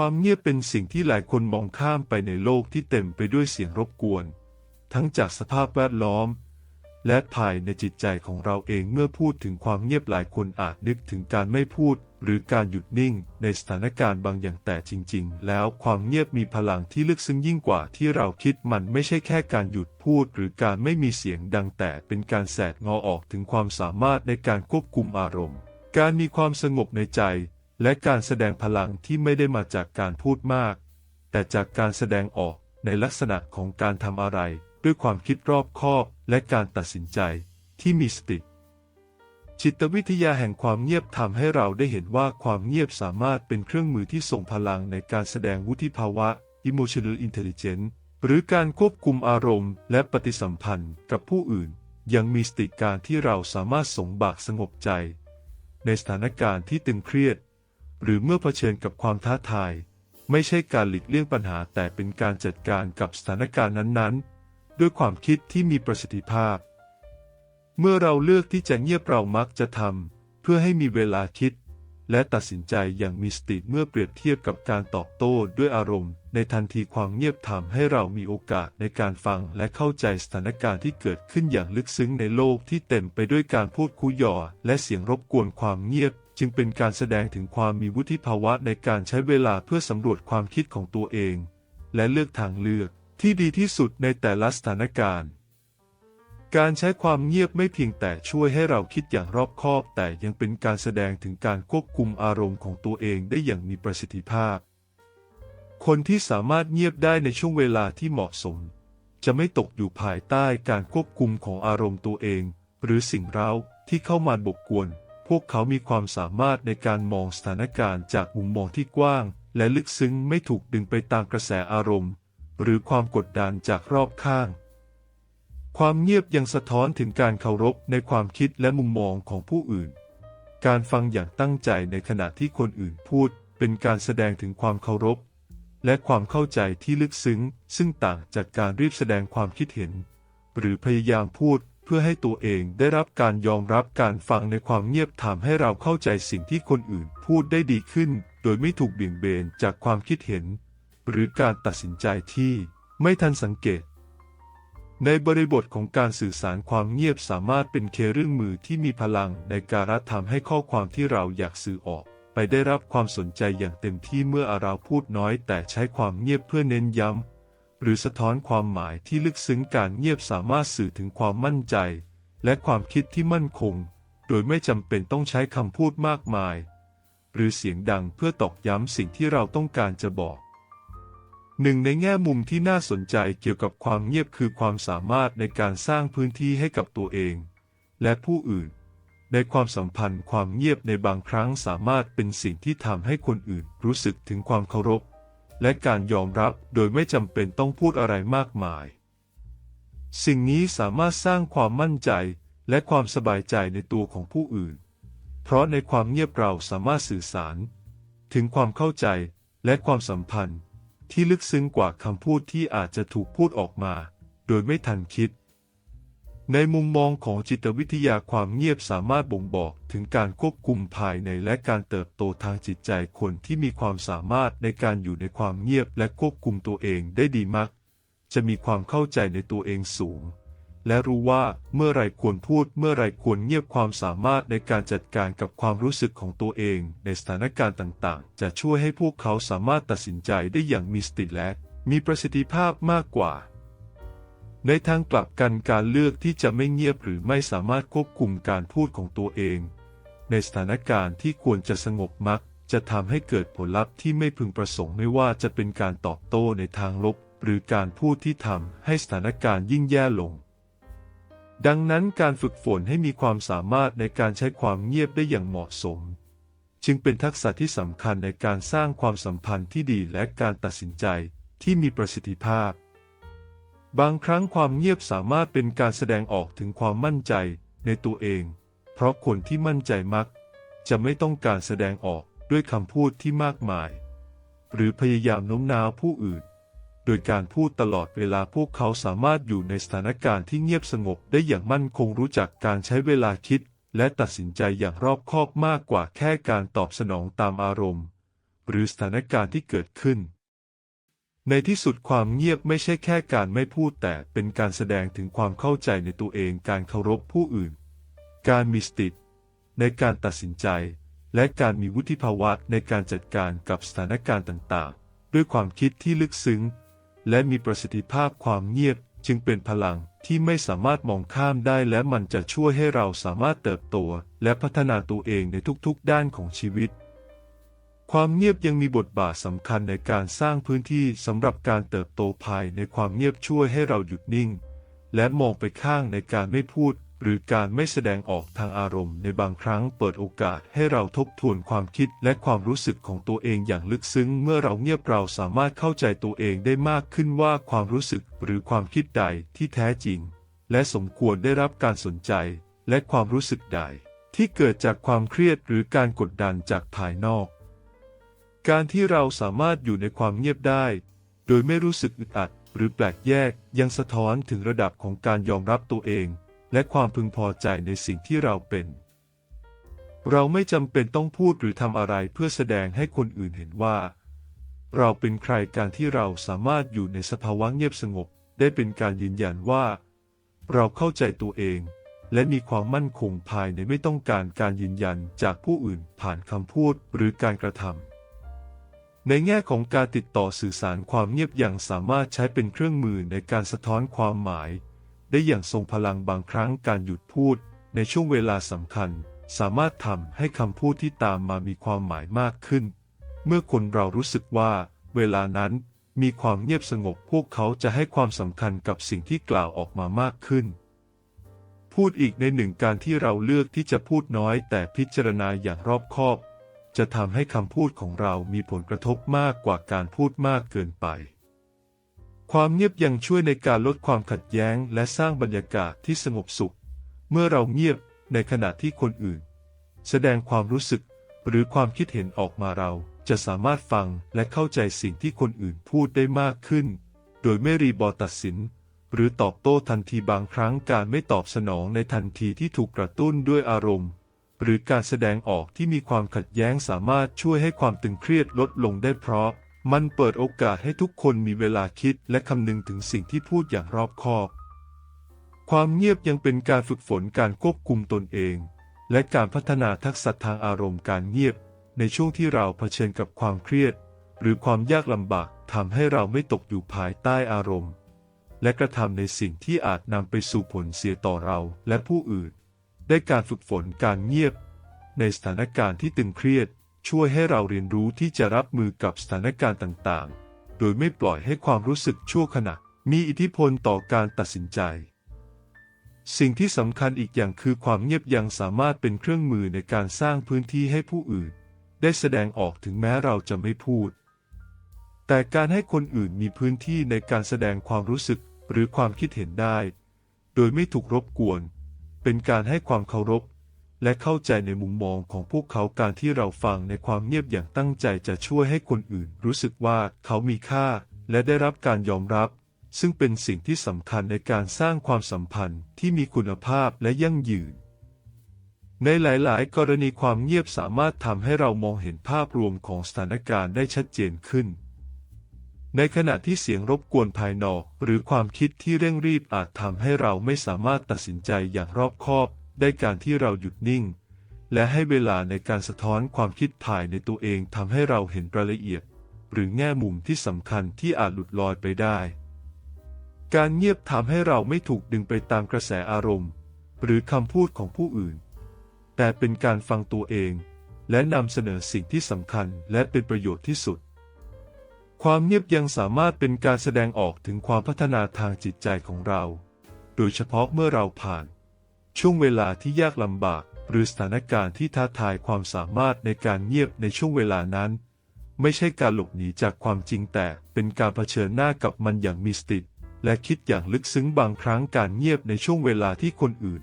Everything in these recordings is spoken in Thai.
ความเงียบเป็นสิ่งที่หลายคนมองข้ามไปในโลกที่เต็มไปด้วยเสียงรบกวน ทั้งจากสภาพแวดล้อม และภายในจิตใจของเราเองเมื่อพูดถึงความเงียบหลายคนอาจนึกถึงการไม่พูด หรือการหยุดนิ่ง ในสถานการณ์บางอย่างแต่จริง ๆ แล้วความเงียบมีพลังที่ลึกซึ้งยิ่งกว่าที่เราคิดมันไม่ใช่แค่การหยุดพูด หรือการไม่มีเสียงดังแต่เป็นการแสดงอออกถึงความสามารถในการควบคุมอารมณ์ การมีความสงบในใจ และการแสดงพลังที่ไม่ได้มาจากการพูดมาก แต่จากการแสดงออกในลักษณะของการทำอะไร ด้วยความคิดรอบคอบและการตัดสินใจที่มีสติจิตวิทยาแห่งความเงียบทำให้เราได้เห็นว่าความเงียบสามารถเป็นเครื่องมือที่ส่งพลังในการแสดงวุฒิภาวะ emotional intelligence หรือการควบคุมอารมณ์ และปฏิสัมพันธ์กับผู้อื่น ยังมีสติการที่เราสามารถส่งบากสงบใจ ในสถานการณ์ที่ตึงเครียด หรือเมื่อเผชิญกับความท้าทาย ไม่ใช่การหลีกเลี่ยงปัญหาแต่เป็นการจัดการกับสถานการณ์นั้นๆ ด้วยความคิดที่มีประสิทธิภาพ เมื่อเราเลือกที่จะเงียบเรามักจะทำเพื่อให้มีเวลาคิด และตัดสินใจอย่างมีสติเมื่อเปรียบเทียบกับการตอบโต้ด้วยอารมณ์ ในทันทีความเงียบทำให้เรามีโอกาสในการฟังและเข้าใจสถานการณ์ที่เกิดขึ้นอย่างลึกซึ้งในโลกที่เต็มไปด้วยการพูดคุยหยอและเสียงรบกวนความเงียบ จึงเป็นการแสดงถึงความมีวุฒิภาวะในการใช้เวลาเพื่อสำรวจความคิดของตัวเอง และเลือกทางเลือกที่ดีที่สุดในแต่ละสถานการณ์ การใช้ความเงียบไม่เพียงแต่ช่วยให้เราคิดอย่างรอบคอบ แต่ยังเป็นการแสดงถึงการควบคุมอารมณ์ของตัวเองได้อย่างมีประสิทธิภาพ คนที่สามารถเงียบได้ในช่วงเวลาที่เหมาะสม จะไม่ตกอยู่ภายใต้การควบคุมของอารมณ์ตัวเอง หรือสิ่งเร้าที่เข้ามาบกกวน พวกเขามีความสามารถในการมองสถานการณ์จากมุมมองที่กว้าง และลึกซึ้งไม่ถูกดึงไปตามกระแสอารมณ์ หรือความกดดันจากรอบข้าง ความเงียบยังสะท้อนถึงการเคารพในความคิดและมุมมองของผู้อื่น การฟังอย่างตั้งใจในขณะที่คนอื่นพูด เป็นการแสดงถึงความเคารพ และความเข้าใจที่ลึกซึ้ง ซึ่งต่างจากการรีบแสดงความคิดเห็น หรือพยายามพูด เพื่อให้ตัวเองได้รับการยอมรับการฟังในความเงียบทำให้เราเข้าใจสิ่งที่คนอื่นพูดได้ดีขึ้น โดยไม่ถูกเบี่ยงเบนจากความคิดเห็น หรือการตัดสินใจที่ไม่ทันสังเกต ในบริบทของการสื่อสารความเงียบสามารถเป็นเครื่องมือที่มีพลังในการทำให้ข้อความที่เราอยากสื่อออก ไปได้รับความสนใจอย่างเต็มที่เมื่อเราพูดน้อย แต่ใช้ความเงียบเพื่อเน้นย้ำ หรือสะท้อนความหมายที่ลึกซึ้งการเงียบสามารถสื่อถึงความมั่นใจ และความคิดที่มั่นคง โดยไม่จำเป็นต้องใช้คำพูดมากมาย หรือเสียงดังเพื่อตอกย้ำสิ่งที่เราต้องการจะบอกหนึ่งในแง่มุมที่น่าสนใจเกี่ยวกับความเงียบคือความสามารถในการสร้างพื้นที่ให้กับตัวเอง และผู้อื่น ในความสัมพันธ์ความเงียบในบางครั้งสามารถเป็นสิ่งที่ทำให้คนอื่นรู้สึกถึงความเคารพ และการยอมรับโดยไม่จำเป็นต้องพูดอะไรมากมาย สิ่งนี้สามารถสร้างความมั่นใจและความสบายใจในตัวของผู้อื่น เพราะในความเงียบเราสามารถสื่อสาร ถึงความเข้าใจและความสัมพันธ์ที่ลึกซึ้งกว่าคำพูดที่อาจจะถูกพูดออกมา โดยไม่ทันคิด ในมุมมองของจิตวิทยาความเงียบสามารถบ่งบอกถึงการควบคุมภายในและการเติบโตทางจิตใจคนที่มีความสามารถในการอยู่ในความเงียบและควบคุมตัวเองได้ดีมักจะมีความเข้าใจในตัวเองสูง และรู้ว่าเมื่อไรควรพูดเมื่อไรควรเงียบความสามารถในการจัดการกับความรู้สึกของตัวเองในสถานการณ์ต่างๆ จะช่วยให้พวกเขาสามารถตัดสินใจได้อย่างมีสติและมีประสิทธิภาพมากกว่า ในทางกลับกันการเลือกที่จะไม่เงียบหรือไม่สามารถควบคุมการพูดของตัวเอง ในสถานการณ์ที่ควรจะสงบมัก จะทำให้เกิดผลลัพธ์ที่ไม่พึงประสงค์ไม่ว่าจะเป็นการตอบโต้ในทางลบ หรือการพูดที่ทำให้สถานการณ์ยิ่งแย่ลง ดังนั้นการฝึกฝนให้มีความสามารถในการใช้ความเงียบได้อย่างเหมาะสม จึงเป็นทักษะที่สำคัญในการสร้างความสัมพันธ์ที่ดีและการตัดสินใจที่มีประสิทธิภาพ บางครั้งความเงียบสามารถเป็นการแสดงออกถึงความมั่นใจในตัวเอง เพราะคนที่มั่นใจมัก จะไม่ต้องการแสดงออกด้วยคำพูดที่มากมาย หรือพยายามโน้มน้าวผู้อื่น โดยการพูดตลอดเวลาพวกเขาสามารถอยู่ในสถานการณ์ที่เงียบสงบได้อย่างมั่นคงรู้จักการใช้เวลาคิด และตัดสินใจอย่างรอบคอบมากกว่าแค่การตอบสนองตามอารมณ์ หรือสถานการณ์ที่เกิดขึ้น ในที่สุดความเงียบไม่ใช่แค่การไม่พูดแต่เป็นการแสดงถึงความเข้าใจในตัวเองการเคารพผู้อื่น การมีสติในการตัดสินใจ และการมีวุฒิภาวะในการจัดการกับสถานการณ์ต่างๆ ด้วยความคิดที่ลึกซึ้ง และมีประสิทธิภาพความเงียบจึงเป็นพลังที่ไม่สามารถมองข้ามได้และมันจะช่วยให้เราสามารถเติบโต และพัฒนาตัวเองในทุกๆด้านของชีวิต ความเงียบยังมีบทบาทสำคัญในการสร้างพื้นที่สำหรับการเติบโตภายในความเงียบช่วยให้เราหยุดนิ่ง และมองไปข้างในการไม่พูด หรือการไม่แสดงออกทางอารมณ์ในบางครั้งเปิดโอกาสให้เราทบทวนความคิดและความรู้สึกของตัวเองอย่างลึกซึ้ง เมื่อเราเงียบเราสามารถเข้าใจตัวเองได้มากขึ้นว่าความรู้สึกหรือความคิดใดที่แท้จริง และสมควรได้รับการสนใจ และความรู้สึกใด ที่เกิดจากความเครียดหรือการกดดันจากภายนอก การที่เราสามารถอยู่ในความเงียบได้ โดยไม่รู้สึกอึดอัด หรือแปลกแยกยังสะท้อนถึงระดับของการยอมรับตัวเอง และความพึงพอใจในสิ่งที่เราเป็น เราไม่จำเป็นต้องพูดหรือทำอะไรเพื่อแสดงให้คนอื่นเห็นว่า เราเป็นใครการที่เราสามารถอยู่ในสภาวะเงียบสงบ ได้เป็นการยืนยันว่า เราเข้าใจตัวเอง และมีความมั่นคงภายในไม่ต้องการการยืนยันจากผู้อื่นผ่านคำพูดหรือการกระทำ ในแง่ของการติดต่อสื่อสารความเงียบอยังสามารถใช้เป็นเครื่องมือในการสะท้อนความหมาย ได้อย่างทรงพลังบางครั้งการหยุดพูด ในช่วงเวลาสำคัญ สามารถทำให้คำพูดที่ตามมามีความหมายมากขึ้น เมื่อคนเรารู้สึกว่า เวลานั้นมีความเงียบสงบพวกเขาจะให้ความสำคัญกับสิ่งที่กล่าวออกมามากขึ้น พูดอีกในหนึ่งการที่เราเลือกที่จะพูดน้อยแต่พิจารณาอย่างรอบคอบ จะทำให้คำพูดของเรามีผลกระทบมากกว่าการพูดมากเกินไป ความเงียบยังช่วยในการลดความขัดแย้งและสร้างบรรยากาศที่สงบสุข เมื่อเราเงียบในขณะที่คนอื่น แสดงความรู้สึกหรือความคิดเห็นออกมาเราจะสามารถฟังและเข้าใจสิ่งที่คนอื่นพูดได้มากขึ้น โดยไม่รีบอตัดสิน หรือตอบโต้ทันทีบางครั้งการไม่ตอบสนองในทันทีที่ถูกกระตุ้นด้วยอารมณ์ หรือการแสดงออกที่มีความขัดแย้งสามารถช่วยให้ความตึงเครียดลดลงได้เพราะ มันเปิดโอกาสให้ทุกคนมีเวลาคิดและคำนึงถึงสิ่งที่พูดอย่างรอบคอบ ความเงียบยังเป็นการฝึกฝนการควบคุมตนเอง และการพัฒนาทักษะทางอารมณ์การเงียบ ในช่วงที่เราเผชิญกับความเครียด หรือความยากลำบากทำให้เราไม่ตกอยู่ภายใต้อารมณ์ และกระทำในสิ่งที่อาจนำไปสู่ผลเสียต่อเราและผู้อื่น ได้การฝึกฝนการเงียบ ในสถานการณ์ที่ตึงเครียด ช่วยให้เราเรียนรู้ที่จะรับมือกับสถานการณ์ต่างๆ โดยไม่ปล่อยให้ความรู้สึกชั่วขณะ มีอิทธิพลต่อการตัดสินใจ สิ่งที่สำคัญอีกอย่างคือความเงียบยังสามารถเป็นเครื่องมือในการสร้างพื้นที่ให้ผู้อื่น ได้แสดงออกถึงแม้เราจะไม่พูด แต่การให้คนอื่นมีพื้นที่ในการแสดงความรู้สึกหรือความคิดเห็นได้ โดยไม่ถูกรบกวน เป็นการให้ความเคารพ และเข้าใจในมุมมองของพวกเขาการที่เราฟังในความเงียบอย่างตั้งใจจะช่วยให้คนอื่น รู้สึกว่าเขามีค่า และได้รับการยอมรับ ซึ่งเป็นสิ่งที่สำคัญในการสร้างความสัมพันธ์ที่มีคุณภาพและยั่งยืน ในหลาย ๆ กรณีความเงียบสามารถทำให้เรามองเห็นภาพรวมของสถานการณ์ได้ชัดเจนขึ้น ในขณะที่เสียงรบกวนภายนอก หรือความคิดที่เร่งรีบอาจทำให้เราไม่สามารถตัดสินใจอย่างรอบคอบ ได้การที่เราหยุดนิ่ง และให้เวลาในการสะท้อนความคิดภายในตัวเองทำให้เราเห็นรายละเอียด หรือแง่มุมที่สำคัญที่อาจหลุดลอยไปได้ การเงียบทำให้เราไม่ถูกดึงไปตามกระแสอารมณ์ หรือคำพูดของผู้อื่น แต่เป็นการฟังตัวเอง และนำเสนอสิ่งที่สำคัญและเป็นประโยชน์ที่สุด ความเงียบยังสามารถเป็นการแสดงออกถึงความพัฒนาทางจิตใจของเรา โดยเฉพาะเมื่อเราผ่าน ช่วงเวลาที่ยากลำบาก หรือสถานการณ์ที่ท้าทายความสามารถในการเงียบในช่วงเวลานั้น ไม่ใช่การหลบหนีจากความจริงแต่เป็นการเผชิญหน้ากับมันอย่างมีสติและคิดอย่างลึกซึ้งบางครั้งการเงียบในช่วงเวลาที่คนอื่น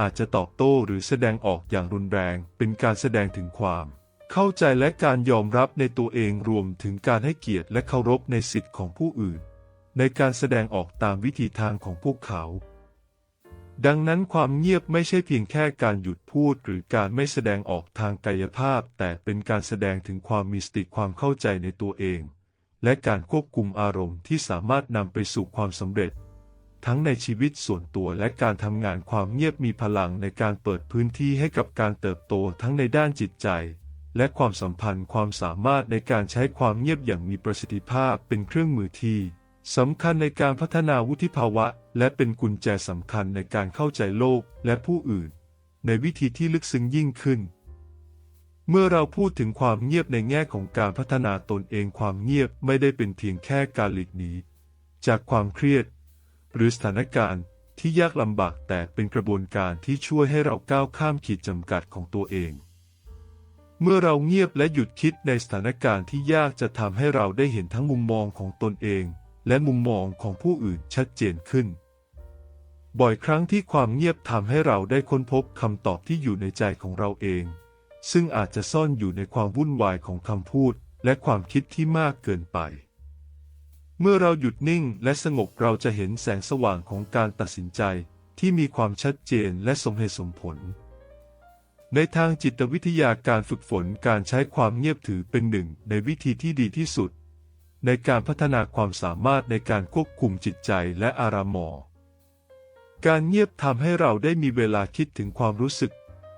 อาจจะตอบโต้หรือแสดงออกอย่างรุนแรงเป็นการแสดงถึงความ เข้าใจและการยอมรับในตัวเองรวมถึงการให้เกียรติและเคารพในสิทธิ์ของผู้อื่น ในการแสดงออกตามวิธีทางของพวกเขา ดังนั้นความเงียบไม่ใช่เพียงแค่การหยุดพูดหรือการไม่แสดงออกทางกายภาพ แต่เป็นการแสดงถึงความมีสติความเข้าใจในตัวเอง และการควบคุมอารมณ์ที่สามารถนำไปสู่ความสำเร็จทั้งในชีวิตส่วนตัวและการทำงานความเงียบมีพลังในการเปิดพื้นที่ให้กับการเติบโตทั้งในด้านจิตใจ และความสัมพันธ์ความสามารถในการใช้ความเงียบอย่างมีประสิทธิภาพเป็นเครื่องมือที่สำคัญในการพัฒนาวุฒิภาวะ และเป็นกุญแจสำคัญในการเข้าใจโลกและผู้อื่น ในวิธีที่ลึกซึ้งยิ่งขึ้น เมื่อเราพูดถึงความเงียบในแง่ของการพัฒนาตนเองความเงียบไม่ได้เป็นเพียงแค่การหลีกหนีจากความเครียด หรือสถานการณ์ที่ยากลำบากแต่เป็นกระบวนการที่ช่วยให้เราก้าวข้ามขีดจำกัดของตัวเอง เมื่อเราเงียบและหยุดคิดในสถานการณ์ที่ยากจะทำให้เราได้เห็นทั้งมุมมองของตนเอง และมุมมองของผู้อื่นชัดเจนขึ้น บ่อยครั้งที่ความเงียบทำให้เราได้ค้นพบคำตอบที่อยู่ในใจของเราเอง ซึ่งอาจจะซ่อนอยู่ในความวุ่นวายของคำพูด และความคิดที่มากเกินไป เมื่อเราหยุดนิ่งและสงบเราจะเห็นแสงสว่างของการตัดสินใจที่มีความชัดเจนและสมเหตุสมผล ในทางจิตวิทยาการฝึกฝนการใช้ความเงียบถือเป็นหนึ่งในวิธีที่ดีที่สุด ในการพัฒนาความสามารถในการควบคุมจิตใจและอารามณ์การเงียบทำให้เราได้มีเวลาคิดถึงความรู้สึก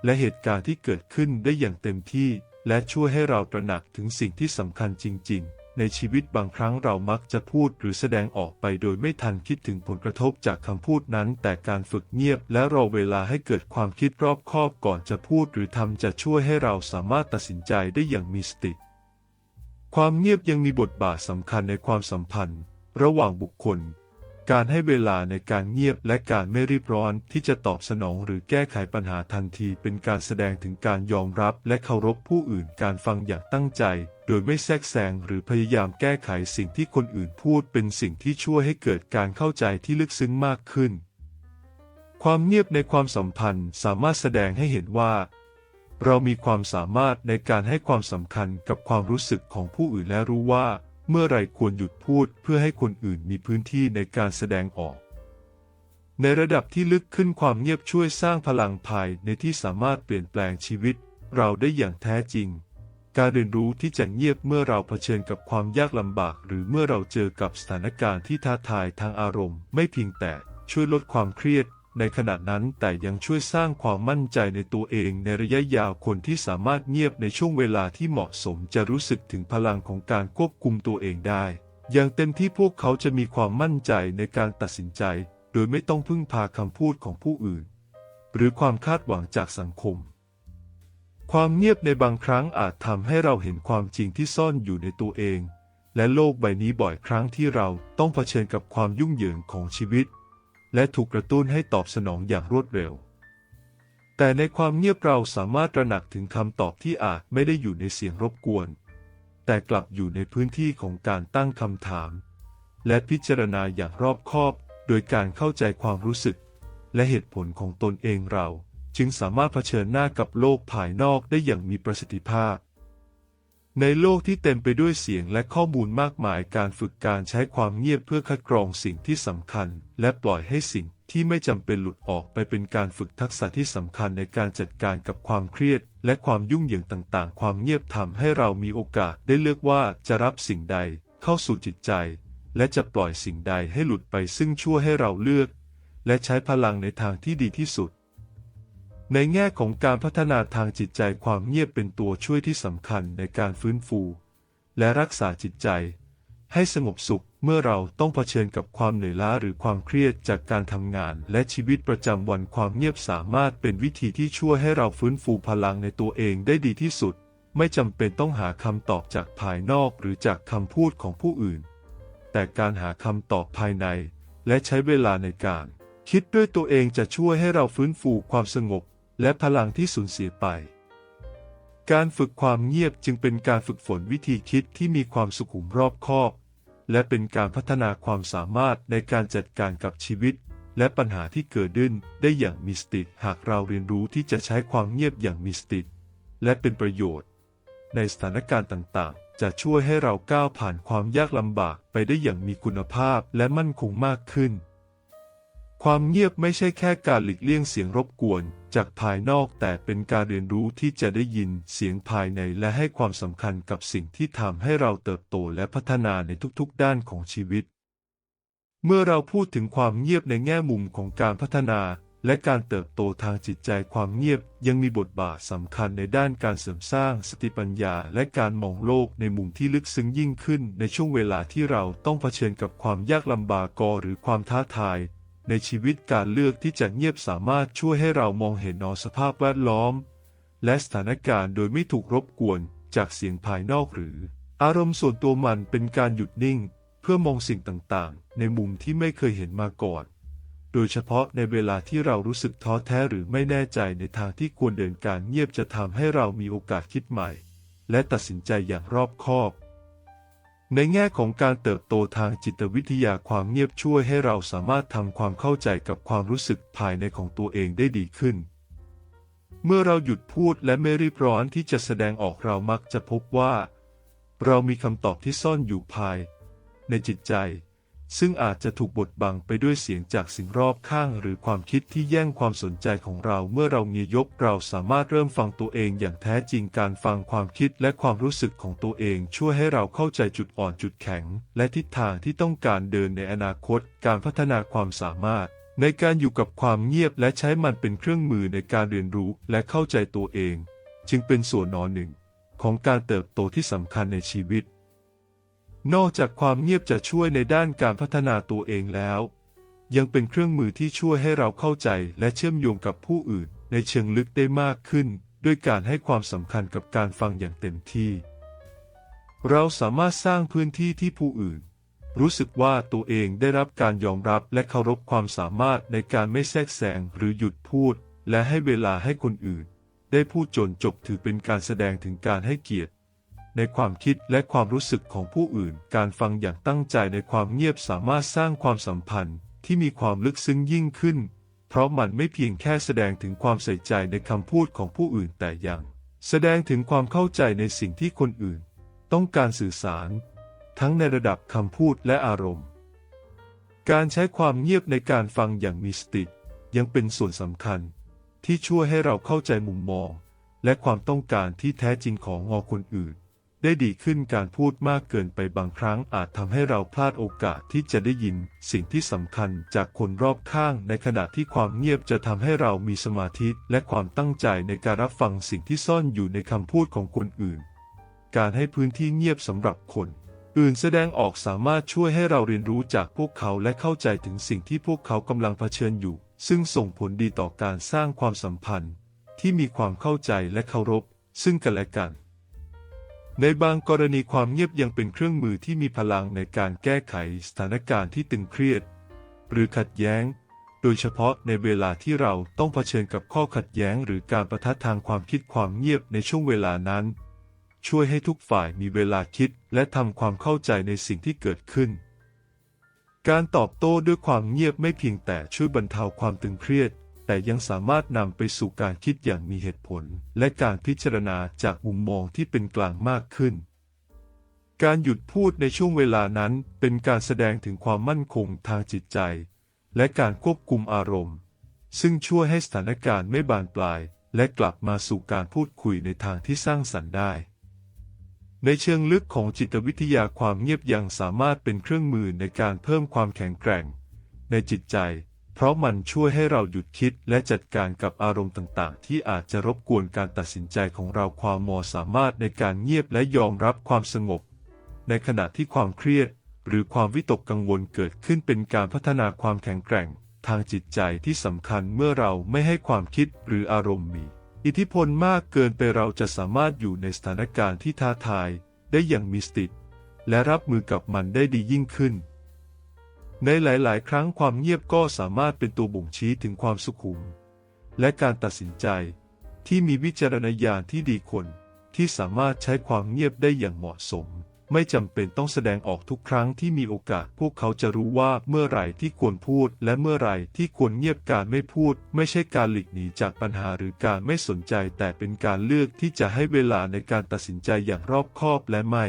และเหตุการณ์ที่เกิดขึ้นได้อย่างเต็มที่ และช่วยให้เราตระหนักถึงสิ่งที่สำคัญจริง ๆ ในชีวิตบางครั้งเรามักจะพูดหรือแสดงออกไปโดยไม่ทันคิดถึงผลกระทบจากคำพูดนั้น แต่การฝึกเงียบและรอเวลาให้เกิดความคิดรอบคอบก่อนจะพูดหรือทำจะช่วยให้เราสามารถตัดสินใจได้อย่างมีสติ ความเงียบยังมีบทบาทสำคัญในความสัมพันธ์ ระหว่างบุคคล การให้เวลาในการเงียบและการไม่รีบร้อนที่จะตอบสนองหรือแก้ไขปัญหาทันที เป็นการแสดงถึงการยอมรับและเคารพผู้อื่นการฟังอย่างตั้งใจ ดยไม่แทรกแซงหรือพยายามแก้ไขสิ่งที่คนอื่นพูดเป็นสิ่งที่ช่วยให้เกิดการเข้าใจที่ลึกซึ้งมากขึ้น ความเงียบในความสัมพันธ์สามารถแสดงให้เห็นว่า เรามีความสามารถในการให้ความสำคัญกับความรู้สึกของผู้อื่นและรู้ว่า เมื่อไรควรหยุดพูดเพื่อให้คนอื่นมีพื้นที่ในการแสดงออกในระดับที่ลึกขึ้นความเงียบช่วยสร้างพลังภายในที่สามารถเปลี่ยนแปลงชีวิต เราได้อย่างแท้จริง การเรียนรู้ที่จะเงียบเมื่อเราเผชิญกับความยากลำบาก หรือเมื่อเราเจอกับสถานการณ์ที่ท้าทายทางอารมณ์ ไม่เพียงแต่ช่วยลดความเครียด ในขณะนั้นแต่ยังช่วยสร้างความมั่นใจในตัวเองในระยะยาวคนที่สามารถเงียบในช่วงเวลาที่เหมาะสมจะรู้สึกถึงพลังของการควบคุมตัวเองได้ อย่างเต็มที่พวกเขาจะมีความมั่นใจในการตัดสินใจ โดยไม่ต้องพึ่งพาคำพูดของผู้อื่น หรือความคาดหวังจากสังคม ความเงียบในบางครั้งอาจทำให้เราเห็นความจริงที่ซ่อนอยู่ในตัวเอง และโลกใบนี้บ่อยครั้งที่เราต้องเผชิญกับความยุ่งเหยิงของชีวิต และถูกกระตุ้นให้ตอบสนองอย่างรวดเร็ว แต่ในความเงียบเราสามารถตระหนักถึงคำตอบที่อาจไม่ได้อยู่ในเสียงรบกวน แต่กลับอยู่ในพื้นที่ของการตั้งคำถาม และพิจารณาอย่างรอบคอบ โดยการเข้าใจความรู้สึก และเหตุผลของตนเองเรา จึงสามารถเผชิญหน้ากับโลกภายนอกได้อย่างมีประสิทธิภาพ ในโลกที่เต็มไปด้วยเสียงและข้อมูลมากมายการฝึกการใช้ความเงียบเพื่อคัดกรองสิ่งที่สำคัญ และปล่อยให้สิ่งที่ไม่จำเป็นหลุดออกไปเป็นการฝึกทักษะที่สำคัญในการจัดการกับความเครียด และความยุ่งเหยิงต่างๆ ความเงียบทำให้เรามีโอกาสได้เลือกว่าจะรับสิ่งใดเข้าสู่จิตใจ และจะปล่อยสิ่งใดให้หลุดไปซึ่งช่วยให้เราเลือก และใช้พลังในทางที่ดีที่สุด ในแง่ของการพัฒนาทางจิตใจความเงียบเป็นตัวช่วยที่สำคัญในการฟื้นฟู และรักษาจิตใจ ให้สงบสุขเมื่อเราต้องเผชิญกับความเหนื่อยล้าหรือความเครียดจากการทำงาน และชีวิตประจำวันความเงียบสามารถเป็นวิธีที่ช่วยให้เราฟื้นฟูพลังในตัวเองได้ดีที่สุด ไม่จำเป็นต้องหาคำตอบจากภายนอกหรือจากคำพูดของผู้อื่น แต่การหาคำตอบภายใน และใช้เวลาในการ คิดด้วยตัวเองจะช่วยให้เราฟื้นฟูความสงบ และพลังที่สูญเสียไป การฝึกความเงียบจึงเป็นการฝึกฝนวิธีคิดที่มีความสุขุมรอบคอบ และเป็นการพัฒนาความสามารถในการจัดการกับชีวิต และปัญหาที่เกิดขึ้นได้อย่างมีสติหากเราเรียนรู้ที่จะใช้ความเงียบอย่างมีสติและเป็นประโยชน์ ในสถานการณ์ต่างๆ จะช่วยให้เราก้าวผ่านความยากลำบากไปได้อย่างมีคุณภาพและมั่นคงมากขึ้น ความเงียบไม่ใช่แค่การหลีกเลี่ยงเสียงรบกวน จากภายนอกแต่เป็นการเรียนรู้ที่จะได้ยินเสียงภายในและให้ความสำคัญกับสิ่งที่ทำให้เราเติบโตและพัฒนาในทุกๆ ด้านของชีวิต เมื่อเราพูดถึงความเงียบในแง่มุมของการพัฒนา และการเติบโตทางจิตใจความเงียบยังมีบทบาทสำคัญในด้านการเสริมสร้างสติปัญญา และการมองโลกในมุมที่ลึกซึ้งยิ่งขึ้น ในช่วงเวลาที่เราต้องเผชิญกับความยากลำบากกหรือความท้าทาย ในชีวิตการเลือกที่จะเงียบสามารถช่วยให้เรามองเห็นนอสภาพแวดล้อม และสถานการณ์โดยไม่ถูกรบกวนจากเสียงภายนอกหรือ อารมณ์ส่วนตัวมันเป็นการหยุดนิ่ง เพื่อมองสิ่งต่างๆ ในมุมที่ไม่เคยเห็นมาก่อน โดยเฉพาะในเวลาที่เรารู้สึกท้อแท้หรือไม่แน่ใจในทางที่ควรเดินการเงียบจะทำให้เรามีโอกาสคิดใหม่ และตัดสินใจอย่างรอบคอบ ในแง่ของการเติบโตทางจิตวิทยาความเงียบช่วยให้เราสามารถทำความเข้าใจกับความรู้สึกภายในของตัวเองได้ดีขึ้น เมื่อเราหยุดพูดและไม่รีบร้อนที่จะแสดงออกเรามักจะพบว่า เรามีคำตอบที่ซ่อนอยู่ภายในจิตใจ ซึ่งอาจจะถูกบดบังไปด้วยเสียงจากสิ่งรอบข้างหรือความคิดที่แย่งความสนใจของเราเมื่อเราเงียยบเราสามารถเริ่มฟังตัวเองอย่างแท้จริงการฟังความคิดและความรู้สึกของตัวเองช่วยให้เราเข้าใจจุดอ่อนจุดแข็ง และทิศทางที่ต้องการเดินในอนาคต การพัฒนาความสามารถ ในการอยู่กับความเงียบและใช้มันเป็นเครื่องมือในการเรียนรู้และเข้าใจตัวเอง จึงเป็นส่วนนอนหนึ่ง ของการเติบโตที่สำคัญในชีวิต นอกจากความเงียบจะช่วยในด้านการพัฒนาตัวเองแล้ว ยังเป็นเครื่องมือที่ช่วยให้เราเข้าใจและเชื่อมโยงกับผู้อื่นในเชิงลึกได้มากขึ้น ด้วยการให้ความสำคัญกับการฟังอย่างเต็มที่ เราสามารถสร้างพื้นที่ที่ผู้อื่น รู้สึกว่าตัวเองได้รับการยอมรับและเคารพความสามารถในการไม่แทรกแซงหรือหยุดพูด และให้เวลาให้คนอื่น ได้พูดจนจบถือเป็นการแสดงถึงการให้เกียรติ ในความคิดและความรู้สึกของผู้อื่น การฟังอย่างตั้งใจในความเงียบสามารถสร้างความสัมพันธ์ที่มีความลึกซึ้งยิ่งขึ้น เพราะมันไม่เพียงแค่แสดงถึงความใส่ใจในคำพูดของผู้อื่นแต่ยัง แสดงถึงความเข้าใจในสิ่งที่คนอื่น ต้องการสื่อสาร ทั้งในระดับคำพูดและอารมณ์ การใช้ความเงียบในการฟังอย่างมีสติยังเป็นส่วนสำคัญ ที่ช่วยให้เราเข้าใจมุมมอง และความต้องการที่แท้จริงของงอคนอื่น ได้ดีขึ้นการพูดมากเกินไปบางครั้งอาจทำให้เราพลาดโอกาสที่จะได้ยิน สิ่งที่สำคัญจากคนรอบข้าง ในขณะที่ความเงียบจะทำให้เรามีสมาธิและความตั้งใจในการรับฟังสิ่งที่ซ่อนอยู่ในคำพูดของคนอื่น การให้พื้นที่เงียบสำหรับคนอื่นแสดงออกสามารถช่วยให้เราเรียนรู้จากพวกเขาและเข้าใจถึงสิ่งที่พวกเขากำลังเผชิญอยู่ ซึ่งส่งผลดีต่อการสร้างความสัมพันธ์ ที่มีความเข้าใจและเคารพ ซึ่งกันและกัน ในบางกรณีความเงียบยังเป็นเครื่องมือที่มีพลังในการแก้ไขสถานการณ์ที่ตึงเครียด หรือขัดแย้ง โดยเฉพาะในเวลาที่เราต้องเผชิญกับข้อขัดแย้ง หรือการประทะทางความคิดความเงียบในช่วงเวลานั้น ช่วยให้ทุกฝ่ายมีเวลาคิดและทำความเข้าใจในสิ่งที่เกิดขึ้น การตอบโต้ด้วยความเงียบไม่เพียงแต่ช่วยบรรเทาความตึงเครียด แต่ยังสามารถนำไปสู่การคิดอย่างมีเหตุผล และการพิจารณาจากมุมมองที่เป็นกลางมากขึ้น การหยุดพูดในช่วงเวลานั้นเป็นการแสดงถึงความมั่นคงทางจิตใจ และการควบคุมอารมณ์ ซึ่งช่วยให้สถานการณ์ไม่บานปลาย และกลับมาสู่การพูดคุยในทางที่สร้างสรรค์ได้ในเชิงลึกของจิตวิทยาความเงียบยังสามารถเป็นเครื่องมือในการเพิ่มความแข็งแกร่ง ในจิตใจ เพราะมันช่วยให้เราหยุดคิดและจัดการกับอารมณ์ต่างๆ ที่อาจจะรบกวนการตัดสินใจของเราความมอสามารถในการเงียบและยอมรับความสงบ ในขณะที่ความเครียด หรือความวิตกกังวลเกิดขึ้นเป็นการพัฒนาความแข็งแกร่ง ทางจิตใจที่สำคัญเมื่อเราไม่ให้ความคิดหรืออารมณ์มี อิทธิพลมากเกินไปเราจะสามารถอยู่ในสถานการณ์ที่ท้าทาย ได้อย่างมีสติและรับมือกับมันได้ดียิ่งขึ้น ในหลาย ๆ ครั้งความเงียบก็สามารถเป็นตัวบ่งชี้ถึงความสุขุม และการตัดสินใจ ที่มีวิจารณญาณที่ดีคนที่สามารถใช้ความเงียบได้อย่างเหมาะสม ไม่จำเป็นต้องแสดงออกทุกครั้งที่มีโอกาส พวกเขาจะรู้ว่าเมื่อไหร่ที่ควรพูด และเมื่อไหร่ที่ควรเงียบการไม่พูด ไม่ใช่การหลีกหนีจากปัญหาหรือการไม่สนใจ แต่เป็นการเลือกที่จะให้เวลาในการตัดสินใจอย่างรอบคอบและไม่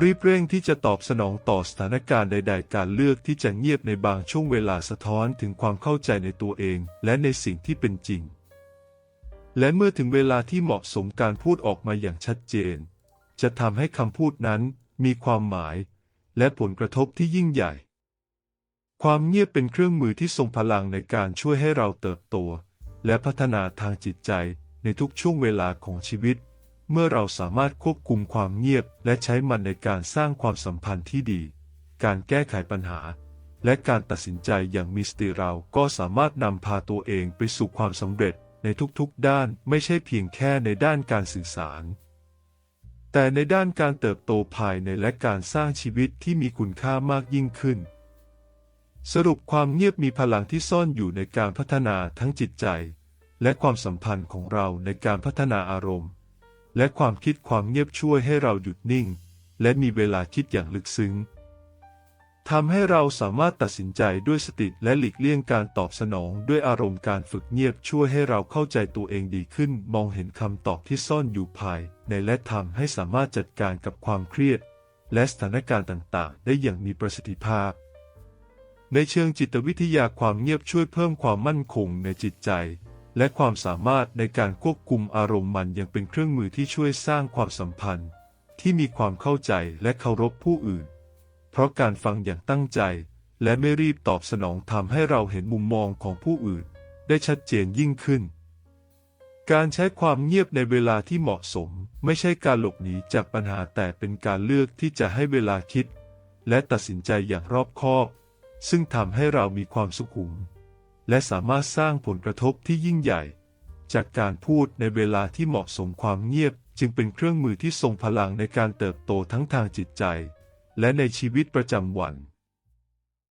รีบเร่งที่จะตอบสนองต่อสถานการณ์ใด ๆ การเลือกที่จะเงียบในบางช่วงเวลาสะท้อนถึงความเข้าใจในตัวเอง และในสิ่งที่เป็นจริง และเมื่อถึงเวลาที่เหมาะสมการพูดออกมาอย่างชัดเจน จะทำให้คำพูดนั้นมีความหมาย และผลกระทบที่ยิ่งใหญ่ ความเงียบเป็นเครื่องมือที่ทรงพลังในการช่วยให้เราเติบโต และพัฒนาทางจิตใจในทุกช่วงเวลาของชีวิต เมื่อเราสามารถควบคุมความเงียบ และใช้มันในการสร้างความสัมพันธ์ที่ดี การแก้ไขปัญหา และการตัดสินใจอย่างมีสติเราก็สามารถนำพาตัวเองไปสู่ความสำเร็จในทุกๆด้านไม่ใช่เพียงแค่ในด้านการสื่อสาร แต่ในด้านการเติบโตภายในและการสร้างชีวิตที่มีคุณค่ามากยิ่งขึ้น สรุปความเงียบมีพลังที่ซ่อนอยู่ในการพัฒนาทั้งจิตใจ และความสัมพันธ์ของเราในการพัฒนาอารมณ์ และความคิดความเงียบช่วยให้เราหยุดนิ่ง และมีเวลาคิดอย่างลึกซึ้งทำให้เราสามารถตัดสินใจด้วยสติและหลีกเลี่ยงการตอบสนองด้วยอารมณ์การฝึกเงียบช่วยให้เราเข้าใจตัวเองดีขึ้น มองเห็นคำตอบที่ซ่อนอยู่ภาย ในและทำให้สามารถจัดการกับความเครียด และสถานการณ์ต่างๆ ได้อย่างมีประสิทธิภาพ ในเชิงจิตวิทยาความเงียบช่วยเพิ่มความมั่นคงในจิตใจ และความสามารถในการควบคุมอารมณ์มันยังเป็นเครื่องมือที่ช่วยสร้างความสัมพันธ์ ที่มีความเข้าใจและเคารพผู้อื่น เพราะการฟังอย่างตั้งใจ และไม่รีบตอบสนองทำให้เราเห็นมุมมองของผู้อื่น ได้ชัดเจนยิ่งขึ้น การใช้ความเงียบในเวลาที่เหมาะสม ไม่ใช่การหลบหนีจากปัญหาแต่เป็นการเลือกที่จะให้เวลาคิด และตัดสินใจอย่างรอบคอบ ซึ่งทำให้เรามีความสุขุม และสามารถสร้างผลกระทบที่ยิ่งใหญ่ จากการพูดในเวลาที่เหมาะสมความเงียบ จึงเป็นเครื่องมือที่ทรงพลังในการเติบโตทั้งทางจิตใจ และในชีวิตประจำวัน